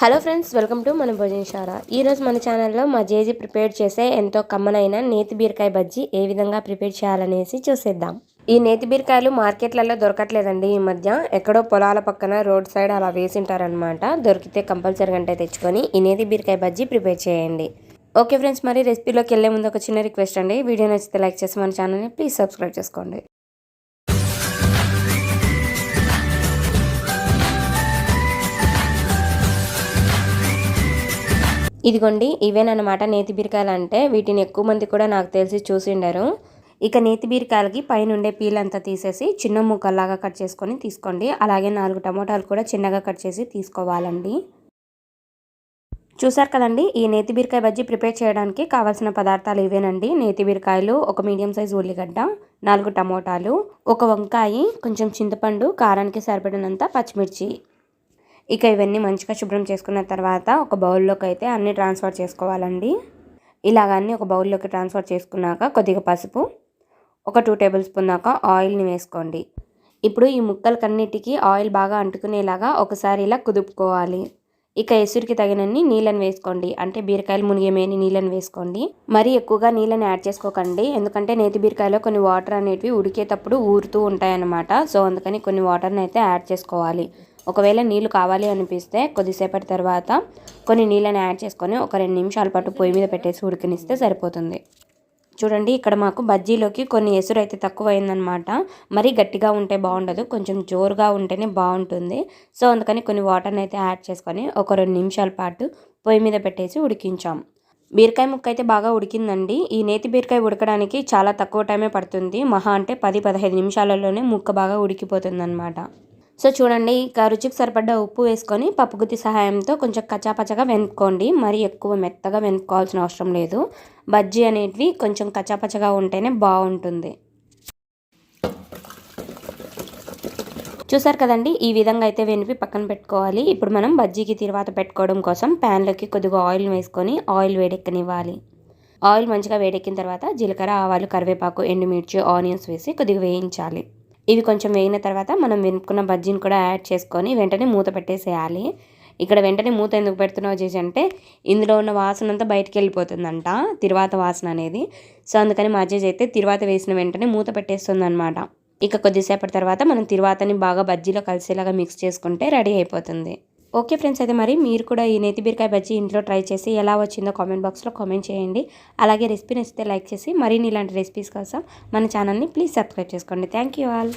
Hello friends welcome to మన భోజనశాల. ఈరోజు మన ఛానల్లో మా జేజీ ప్రిపేర్ చేసే ఎంతో కమ్మనైన నేతి బీరకాయ బజ్జీ ఏ విధంగా ప్రిపేర్ చేయాలనేసి చూసేద్దాం. ఈ నేతి బీరకాయలు మార్కెట్లలో దొరకట్లేదండి ఈ మధ్య. ఎక్కడో పొలాల పక్కన రోడ్ సైడ్ అలా వేసింటారనమాట దొరికితే కంపల్సరీగా అంటే తెచ్చుకొని ఈ నేతి బీరకాయ బజ్జీ ప్రిపేర్ చేయండి. ఓకే ఫ్రెండ్స్ మరి రెసిపీలోకి వెళ్ళే ముందు ఒక చిన్న రిక్వెస్ట్ అండి. వీడియో నచ్చితే లైక్ చేసి మన ఛానల్ని ప్లీజ్ సబ్స్క్రైబ్ చేసుకోండి. ఇదిగోండి ఇవేనమాట నేతి బీరకాయలు అంటే వీటిని ఎక్కువ మంది కూడా నాకు తెలిసి చూసిండారు ఇక నేతి బీరకాయలకి పైన ఉండే పీల్ అంతా తీసేసి చిన్న ముక్కల్లాగా కట్ చేసుకొని తీసుకోండి. అలాగే నాలుగు టమోటాలు కూడా చిన్నగా కట్ చేసి తీసుకోవాలండి. చూసారు కదండి ఈ నేతి బీరకాయ బజ్జీ ప్రిపేర్ చేయడానికి కావాల్సిన పదార్థాలు ఇవేనండి. నేతి బీరకాయలు ఒక మీడియం సైజ్ ఉల్లిగడ్డ నాలుగు టమోటాలు ఒక వంకాయ కొంచెం చింతపండు కారానికి సరిపడినంత పచ్చిమిర్చి ఇక ఇవన్నీ మంచిగా శుభ్రం చేసుకున్న తర్వాత ఒక బౌల్లోకి అయితే అన్నీ ట్రాన్స్ఫర్ చేసుకోవాలండి. ఇలాగన్నీ ఒక బౌల్లోకి ట్రాన్స్ఫర్ చేసుకున్నాక కొద్దిగా పసుపు ఒక టూ టేబుల్ స్పూన్ దాకా ఆయిల్ని వేసుకోండి. ఇప్పుడు ఈ ముక్కలకన్నిటికీ ఆయిల్ బాగా అంటుకునేలాగా ఒకసారి ఇలా కుదుపుకోవాలి. ఇక ఎసురికి తగినన్ని నీళ్ళని వేసుకోండి. అంటే బీరకాయలు మునిగేమేని నీళ్ళని వేసుకోండి. మరీ ఎక్కువగా నీళ్ళని యాడ్ చేసుకోకండి. ఎందుకంటే నేతి బీరకాయలో కొన్ని వాటర్ అనేటివి ఉడికేటప్పుడు ఊరుతూ ఉంటాయన్నమాట. సో అందుకని కొన్ని వాటర్ని అయితే యాడ్ చేసుకోవాలి. ఒకవేళ నీళ్ళు కావాలి అనిపిస్తే కొద్దిసేపటి తర్వాత కొన్ని నీళ్ళని యాడ్ చేసుకొని ఒక రెండు నిమిషాల పాటు పొయ్యి మీద పెట్టేసి ఉడికినిస్తే సరిపోతుంది. చూడండి ఇక్కడ మాకు బజ్జీలోకి కొన్ని ఎసురు అయితే తక్కువ అయిందనమాట మరీ గట్టిగా ఉంటే బాగుండదు కొంచెం జోరుగా ఉంటేనే బాగుంటుంది. సో అందుకని కొన్ని వాటర్ని అయితే యాడ్ చేసుకొని ఒక రెండు నిమిషాల పాటు పొయ్యి మీద పెట్టేసి ఉడికించాం. బీరకాయ ముక్క అయితే బాగా ఉడికిందండి. ఈ నేతి బీరకాయ ఉడకడానికి చాలా తక్కువ టైమే పడుతుంది. మహా అంటే పది పదహైదు నిమిషాలలోనే ముక్క బాగా ఉడికిపోతుంది అనమాట సో చూడండి ఇక రుచికి సరిపడ్డ ఉప్పు వేసుకొని పప్పుగుత్తి సహాయంతో కొంచెం కచాపచగా వెనుక్కోండి మరీ ఎక్కువ మెత్తగా వెనుక్కోవాల్సిన అవసరం లేదు. బజ్జీ అనేటివి కొంచెం కచాపచగా ఉంటేనే బాగుంటుంది. చూసారు కదండి ఈ విధంగా అయితే వెనిపి పక్కన పెట్టుకోవాలి. ఇప్పుడు మనం బజ్జీకి తిరువాత పెట్టుకోవడం కోసం ప్యాన్లోకి కొద్దిగా ఆయిల్ వేసుకొని ఆయిల్ వేడెక్కనివ్వాలి. ఆయిల్ మంచిగా వేడెక్కిన తర్వాత జీలకర్ర ఆవాలు కరివేపాకు ఎండుమిర్చి ఆనియన్స్ వేసి కొద్దిగా వేయించాలి. ఇవి కొంచెం వేగిన తర్వాత మనం వెనుక్కున్న బజ్జీని కూడా యాడ్ చేసుకొని వెంటనే మూత పెట్టేసేయాలి. ఇక్కడ వెంటనే మూత ఎందుకు పెడుతున్నావు చేసి అంటే ఇందులో ఉన్న వాసన అంతా బయటికి వెళ్ళిపోతుందంట తిరువాత వాసన అనేది. సో అందుకని మా అజ్జేజ్ అయితే తిరువాత వేసిన వెంటనే మూత పెట్టేస్తుంది అనమాట ఇక కొద్దిసేపటి తర్వాత మనం తిరువాతని బాగా బజ్జీలో కలిసేలాగా మిక్స్ చేసుకుంటే రెడీ అయిపోతుంది. ఓకే ఫ్రెండ్స్ అయితే మరి మీరు కూడా ఈ నేతి బీరకాయ బజ్జీ ఇంట్లో ట్రై చేసి ఎలా వచ్చిందో కామెంట్ బాక్స్లో కామెంట్ చేయండి. అలాగే రెసిపీ నచ్చితే లైక్ చేసి మరిన్ని ఇలాంటి రెసిపీస్ కోసం మన ఛానల్ని ప్లీజ్ సబ్స్క్రైబ్ చేసుకోండి. Thank you all.